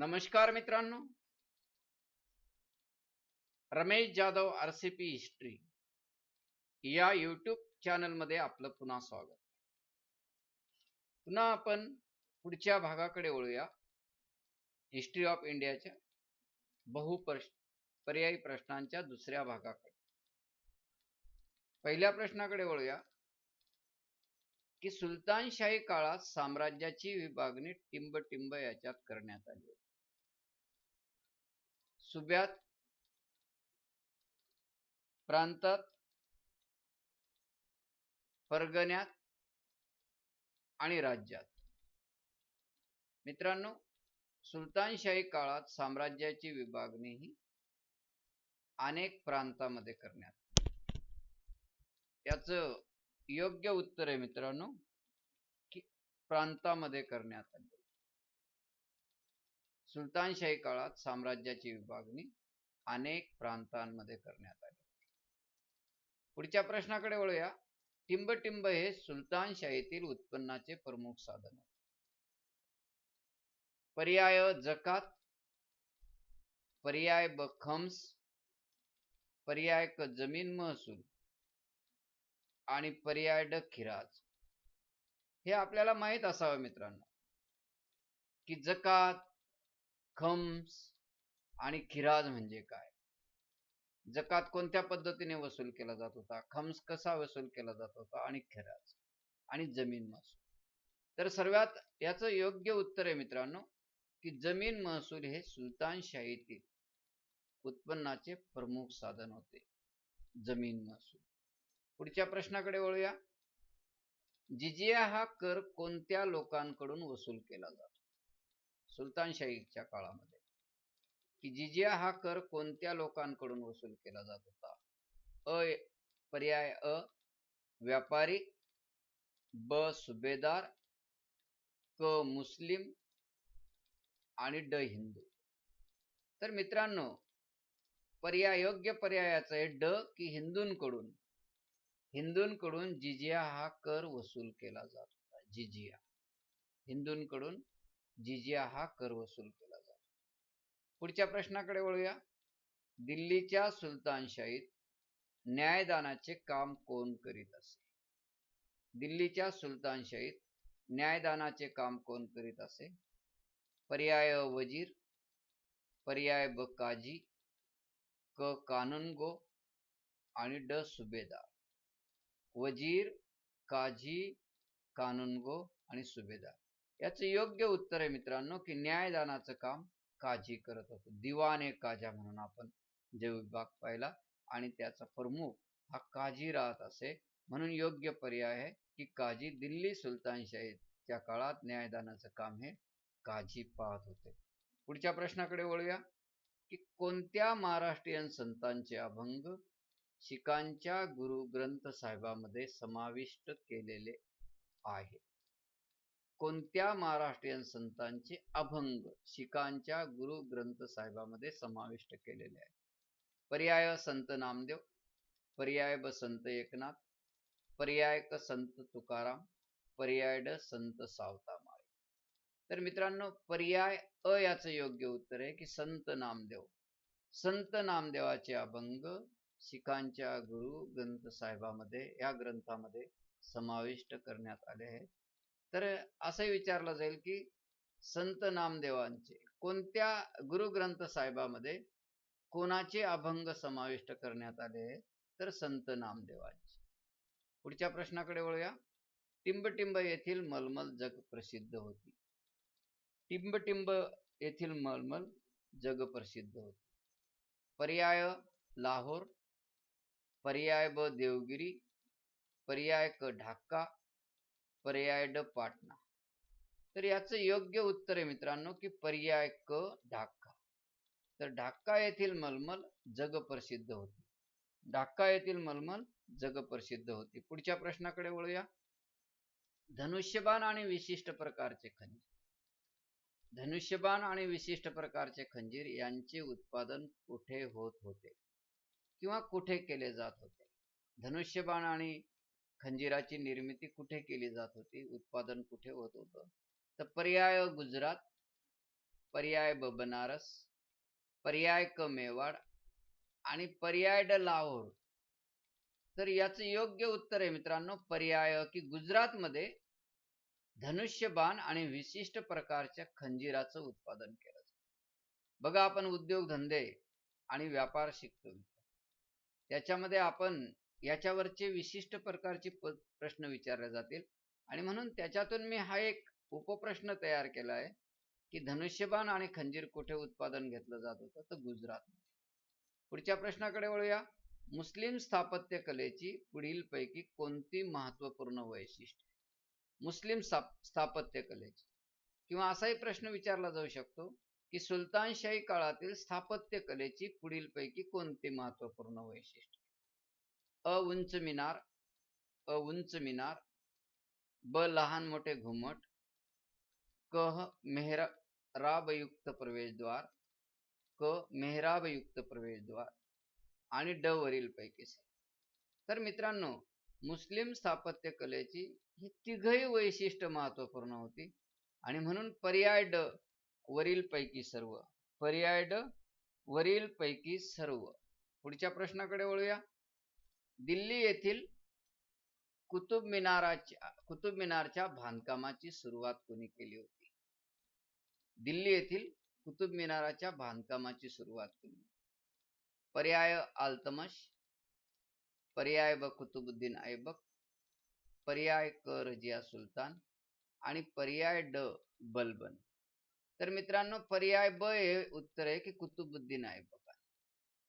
नमस्कार मित्रांनो. Ramesh Jadhav RCP history. या युट्यूब चॅनलमध्ये आपलं पुन्हा स्वागत. पुन्हा आपण पुढच्या भागाकडे वळूया. हिस्ट्री ऑफ इंडियाच्या बहुप्रश पर्यायी प्रश्नांच्या दुसऱ्या भागाकडे. पहिल्या प्रश्नाकडे वळूया. की सुलतानशाही काळात साम्राज्याची विभागणी टिंब टिंब याच्यात करण्यात आली होती. सुब्यात प्रांतात परगण्यात आणि राज्यात. मित्रांनो सुलतानशाही काळात साम्राज्याची विभागणी ही अनेक प्रांतामध्ये करण्यात याच योग्य उत्तर आहे मित्रांनो की प्रांतामध्ये करण्यात आले. सुलतानशाही काळात साम्राज्याची विभागणी अनेक प्रांतांमध्ये करण्यात आली. पुढच्या प्रश्नाकडे वळूया. टिंबटिंब हे सुलतानशाहीतील उत्पन्नाचे प्रमुख साधन होते. पर्याय जकात पर्याय बखम्स पर्याय क जमीन महसूल आणि पर्याय ड खिराज. हे आपल्याला माहीत असावं मित्रांनो की जकात खम्स आणि खिराज म्हणजे काय? जकात कोणत्या पद्धतीने वसूल केला जात होता? खम्स कसा वसूल केला जात होता? आणि खिराज आणि जमीन महसूल. तर सर्वात याचं योग्य उत्तर आहे मित्रांनो की जमीन महसूल हे सुलतानशाहीतील उत्पन्नाचे प्रमुख साधन होते. जमीन महसूल. पुढच्या प्रश्नाकडे वळूया. जिजिया हा कर कोणत्या लोकांकडून वसूल केला जातो? सुलतानशाहीच्या काळामध्ये की जिजिया हा कर कोणत्या लोकांकडून वसूल केला जात होता? अ पर्याय अ व्यापारी ब सुभेदार क मुस्लिम आणि ड हिंदू. तर मित्रांनो पर्याय योग्य पर्यायाचं आहे ड की हिंदूंकडून. हिंदूंकडून जिजिया हा कर वसूल केला जात होता जिजिया. हिंदूंकडून जिजिया हा कर वसूल केला जातो. पुढच्या प्रश्नाकडे वळूया. दिल्लीच्या सुलतानशाहीत न्यायदानाचे काम कोण करीत असे? दिल्लीच्या सुलतानशाहीत न्यायदानाचे काम कोण करीत असे? पर्याय वजीर पर्याय ब काजी क कानूनगो आणि ड सुभेदार. वजीर काझी कानूनगो आणि सुभेदार. याचं योग्य उत्तर आहे मित्रांनो की न्यायदानाचं काम काजी करत होतो. दिवाने काजा म्हणून आपण जे विभाग पाहिला आणि त्याचा प्रमुख हा काजी राहत असे म्हणून योग्य पर्याय आहे की काजी दिल्ली सुलतानशाहीच्या काळात न्यायदानाचं काम हे काजी पाहत होते. पुढच्या प्रश्नाकडे वळूया. की कोणत्या महाराष्ट्रीयन संतांचे अभंग शिखांच्या गुरु ग्रंथ साहेबामध्ये समाविष्ट केलेले आहे कोणत्या महाराष्ट्रीयन संतांचे अभंग शिखांच्या गुरु ग्रंथ साहेबामध्ये समाविष्ट केलेले आहे पर्याय संत नामदेव पर्याय ब संत एकनाथ पर्याय क संत तुकाराम पर्याय ड संत सावता माळी तर मित्रांनो पर्याय अ याचं योग्य उत्तर आहे की संत नामदेव. संत नामदेवाचे अभंग शिखांच्या गुरु ग्रंथ साहेबामध्ये या ग्रंथामध्ये समाविष्ट करण्यात आले आहेत. तर असंही विचारलं जाईल की संत नामदेवांचे कोणत्या गुरु ग्रंथ साहेबामध्ये कोणाचे अभंग समाविष्ट करण्यात आले तर संत नामदेवांचे? पुढच्या प्रश्नाकडे वळूया. टिंबटिंब येथील मलमल जग प्रसिद्ध होती. टिंबटिंब येथील मलमल जग प्रसिद्ध होती. पर्याय लाहोर पर्याय ब देवगिरी पर्याय क ढाका पर्याय ड पाटणा. तर याचं योग्य उत्तर आहे मित्रांनो की पर्याय क ढाका. तर ढाका येथील मलमल जग प्रसिद्ध होती. ढाका येथील मलमल जग प्रसिद्ध होती. पुढच्या प्रश्नाकडे वळूया. धनुष्यबाण आणि विशिष्ट प्रकारचे खंजीर. धनुष्यबाण आणि विशिष्ट प्रकारचे खंजीर यांचे उत्पादन कुठे होत होते? किंवा कुठे केले जात होते? धनुष्यबाण आणि खंजिराची निर्मिती कुठे केली जात होती? उत्पादन कुठे होत होतं? तर पर्याय गुजरात पर्याय ब बनारस पर्याय क मेवाड आणि पर्याय ड लाहोर. तर याचं योग्य उत्तर आहे मित्रांनो पर्याय की गुजरातमध्ये धनुष्यबाण आणि विशिष्ट प्रकारच्या खंजिराचं उत्पादन केलं बघा आपण उद्योगधंदे आणि व्यापार शिकतो त्याच्यामध्ये आपण याच्यावरचे विशिष्ट प्रकारचे प्रश्न विचारले जातील. आणि म्हणून त्याच्यातून मी हा एक उपप्रश्न तयार केला आहे की धनुष्यबाण आणि खंजीर कुठे उत्पादन घेतलं जात होतं? तर गुजरात पुढच्या प्रश्नाकडे वळूया. मुस्लिम स्थापत्य कलेची पुढील पैकी कोणती महत्त्वपूर्ण वैशिष्ट्य? मुस्लिम स्थापत्य कलेची. किंवा असाही प्रश्न विचारला जाऊ शकतो की सुलतानशाही काळातील स्थापत्य कलेची पुढील पैकी महत्त्वपूर्ण वैशिष्ट्य? अ उंच मिनार अ उंच मिनार ब लहान मोठे घुमट क मेहराबयुक्त प्रवेशद्वार क मेहराबयुक्त प्रवेशद्वार आणि ड वरील पैकी तर मित्रांनो मुस्लिम स्थापत्य कलेची ही तिघही वैशिष्ट्य महत्त्वपूर्ण होती आणि म्हणून पर्याय ड वरील पैकी सर्व. पर्याय ड वरील पैकी सर्व. पुढच्या प्रश्नाकडे वळूया. दिल्ली येथील कुतुब मिनाराच्या कुतुब मिनारच्या बांधकामाची सुरुवात कोणी केली होती? दिल्ली येथील कुतुब मिनाराच्या बांधकामाची सुरुवात केली पर्याय आल्तमश पर्याय ब कुतुबुद्दीन ऐबक पर्याय क रजिया सुलतान आणि पर्याय ड बलबन. तर मित्रांनो पर्याय ब हे उत्तर आहे की कुतुबुद्दीन ऐबक.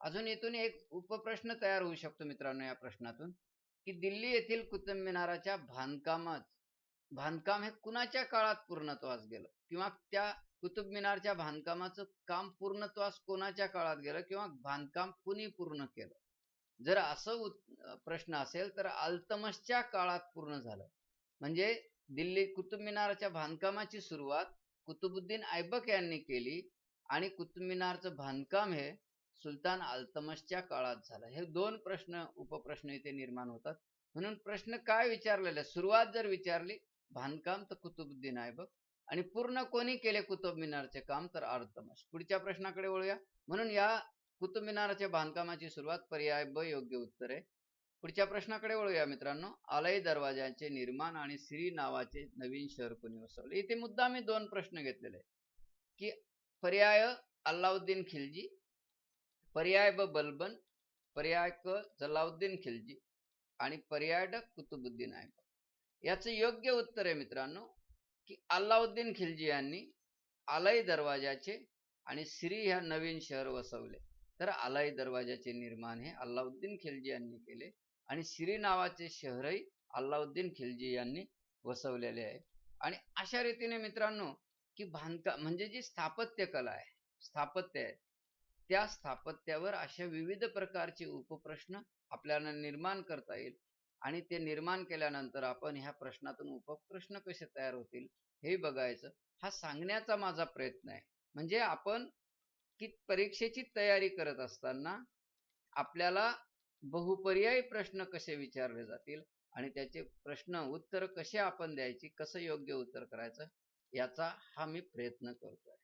अजून इथून एक उपप्रश्न तयार होऊ शकतो मित्रांनो या प्रश्नातून की दिल्ली येथील कुतुब मिनाराच्या बांधकामात बांधकाम हे कुणाच्या काळात पूर्णत्वास गेलं? किंवा त्या कुतुब मिनारच्या बांधकामाचं काम पूर्णत्वास कोणाच्या काळात गेलं? किंवा बांधकाम कुणी पूर्ण केलं? जर असं प्रश्न असेल तर अल्तमसच्या काळात पूर्ण झालं. म्हणजे दिल्ली कुतुब मिनारच्या बांधकामाची सुरुवात कुतुबुद्दीन ऐबक यांनी केली आणि कुतुब मिनारचं बांधकाम हे सुलतान अल्तमसच्या काळात झाला. हे दोन प्रश्न उपप्रश्न इथे निर्माण होतात. म्हणून प्रश्न काय विचारलेला? सुरुवात जर विचारली बांधकाम तर कुतुबुद्दीन ऐबक आणि पूर्ण कोणी केले कुतुब मिनारचे काम? तर अल्तमश. पुढच्या प्रश्नाकडे वळूया. म्हणून या कुतुब मिनाराच्या बांधकामाची सुरुवात पर्याय ब योग्य उत्तर आहे. पुढच्या प्रश्नाकडे वळूया मित्रांनो. आलय दरवाजाचे निर्माण आणि श्री नावाचे नवीन शहर कोणी वसवले? इथे मुद्दा मी दोन प्रश्न घेतलेले की पर्याय अल्लाउद्दीन खिलजी पर्याय ब बलबन पर्याय क जलाउद्दीन खिलजी आणि पर्याय ड कुतुबुद्दीन ऐबक याचं योग्य उत्तर आहे मित्रांनो की अल्लाउद्दीन खिलजी यांनी आलाई दरवाजाचे आणि श्री ह्या नवीन शहर वसवले. तर आलाई दरवाजाचे निर्माण हे अल्लाउद्दीन खिलजी यांनी केले आणि श्री नावाचे शहरही अल्लाउद्दीन खिलजी यांनी वसवलेले आहे. आणि अशा रीतीने मित्रांनो की बांधकाम म्हणजे जी स्थापत्य कला आहे स्थापत्य आहे त्या स्थापत्यावर अशा विविध प्रकारचे उपप्रश्न आपल्याला निर्माण करता येईल. आणि ते निर्माण केल्यानंतर आपण ह्या प्रश्नातून उपप्रश्न कसे तयार होतील हे बघायचं. हा सांगण्याचा माझा प्रयत्न आहे. म्हणजे आपण की परीक्षेची तयारी करत असताना आपल्याला बहुपर्यायी प्रश्न कसे विचारले जातील आणि त्याचे प्रश्न उत्तर कसे आपण द्यायची कसं योग्य उत्तर करायचं याचा हा मी प्रयत्न करतोय.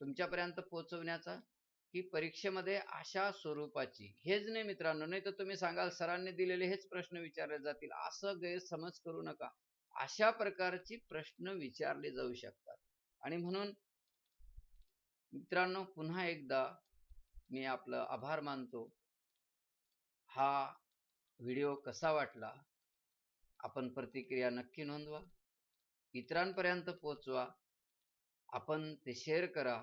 तुमच्यापर्यंत पोहोचवण्याचा की परीक्षेमध्ये अशा स्वरूपाची. हेच नाही मित्रांनो नाही तर तुम्ही सांगाल सरांनी दिलेले हेच प्रश्न विचारले जातील. असं गैरसमज करू नका. अशा प्रकारची प्रश्न विचारले जाऊ शकतात. आणि म्हणून मित्रांनो पुन्हा एकदा मी आपलं आभार मानतो. हा व्हिडिओ कसा वाटला? आपण प्रतिक्रिया नक्की नोंदवा. इतरांपर्यंत पोचवा आपण ते शेअर करा.